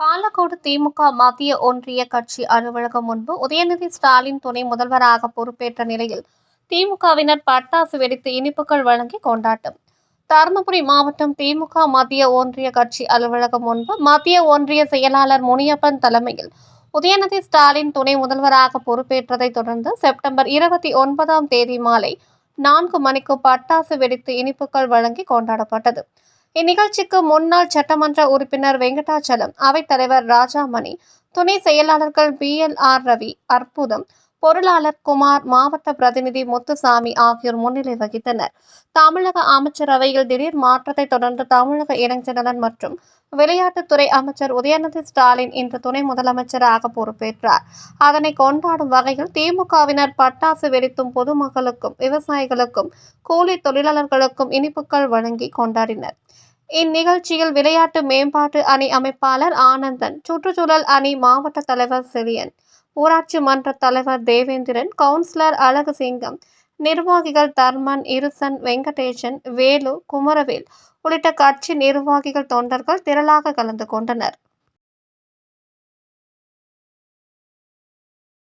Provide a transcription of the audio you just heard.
பாலக்கோடு திமுக மத்திய ஒன்றிய கட்சி அலுவலகம் முன்பு உதயநிதி ஸ்டாலின் துணை முதல்வராக பொறுப்பேற்ற நிலையில் திமுகவினர் பட்டாசு வெடித்து இனிப்புகள் வழங்கி கொண்டாட்டம். தருமபுரி மாவட்டம் திமுக மத்திய ஒன்றிய கட்சி அலுவலகம் முன்பு மத்திய ஒன்றிய செயலாளர் முனியப்பன் தலைமையில் உதயநிதி ஸ்டாலின் துணை முதல்வராக பொறுப்பேற்றதை தொடர்ந்து செப்டம்பர் இருபத்தி ஒன்பதாம் தேதி மாலை நான்கு மணிக்கு பட்டாசு வெடித்து இனிப்புகள் வழங்கி கொண்டாடப்பட்டது. இந்நிகழ்ச்சிக்கு முன்னாள் சட்டமன்ற உறுப்பினர் வெங்கடாச்சலம் அவைத்தலைவர் ராஜாமணி துணை செயலாளர்கள் பி எல் ஆர் ரவி அற்புதம் பொருளாளர் குமார் மாவட்ட பிரதிநிதி முத்துசாமி ஆகியோர் முன்னிலை வகித்தனர். தமிழக அமைச்சரவையில் திடீர் மாற்றத்தை தொடர்ந்து தமிழக இளைஞர் மற்றும் விளையாட்டுத்துறை அமைச்சர் உதயநிதி ஸ்டாலின் இன்று துணை முதலமைச்சராக பொறுப்பேற்றார். அதனை கொண்டாடும் வகையில் திமுகவினர் பட்டாசு வெடித்தும் பொதுமக்களுக்கும் விவசாயிகளுக்கும் கூலி தொழிலாளர்களுக்கும் இனிப்புகள் வழங்கி கொண்டாடினர். இந்நிகழ்ச்சியில் விளையாட்டு மேம்பாட்டு அணி அமைப்பாளர் ஆனந்தன் சுற்றுச்சூழல் அணி மாவட்ட தலைவர் செலியன் ஊராட்சி மன்ற தலைவர் தேவேந்திரன் கவுன்சிலர் அழகுசிங்கம் நிர்வாகிகள் தர்மன் இருசன் வெங்கடேசன் வேலு குமரவேல் உள்ளிட்ட கட்சி நிர்வாகிகள் தொண்டர்கள் திரளாக கலந்து கொண்டனர்.